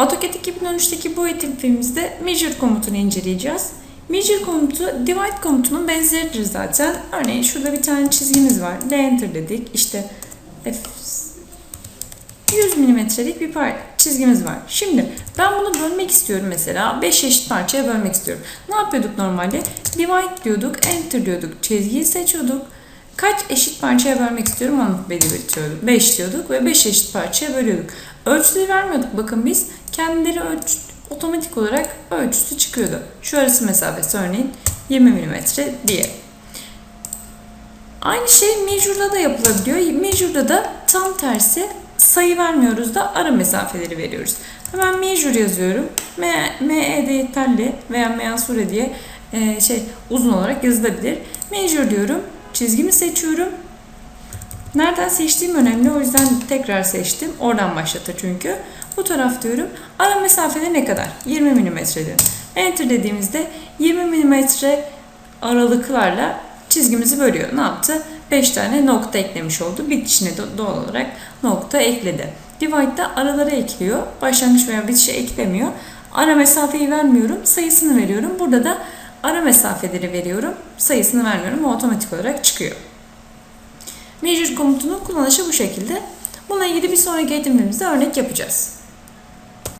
AutoCAD 2013'teki bu eğitimimizde measure komutunu inceleyeceğiz. Measure komutu divide komutunun benzeridir zaten. Örneğin şurada bir tane çizgimiz var. D enter dedik. İşte F 100 milimetrelik bir par çizgimiz var. Şimdi ben bunu bölmek istiyorum mesela. 5 eşit parçaya bölmek istiyorum. Ne yapıyorduk normalde? Divide diyorduk, enter diyorduk, çizgiyi seçiyorduk. Kaç eşit parçaya bölmek istiyorum onu belirtiyorduk. 5 diyorduk ve 5 eşit parçaya bölüyorduk. Ölçüleri vermiyorduk bakın biz. Kendileri ölç otomatik olarak ölçüsü çıkıyordu. Şu arası mesafesi örneğin 20 mm diye. Aynı şey measure'da da yapılabiliyor. Measure'da da tam tersi sayı vermiyoruz da ara mesafeleri veriyoruz. Hemen measure yazıyorum. M, ME de yeterli veya measure diye e, şey uzun olarak yazılabilir. Measure diyorum. Çizgimi seçiyorum. Nereden seçtiğim önemli. O yüzden tekrar seçtim. Oradan başlatır çünkü. Bu taraf diyorum. Ara mesafede ne kadar? 20 mm diyorum. Enter dediğimizde 20 mm aralıklarla çizgimizi bölüyor. Ne yaptı? 5 tane nokta eklemiş oldu. Bitişine doğal olarak nokta ekledi. Divide'da aralara ekliyor. Başlangıç veya bitişe eklemiyor. Ara mesafeyi vermiyorum. Sayısını veriyorum. Burada da ara mesafeleri veriyorum. Sayısını vermiyorum. O otomatik olarak çıkıyor. Measure komutunun kullanışı bu şekilde. Bununla ilgili bir sonraki eğitimimizde örnek yapacağız.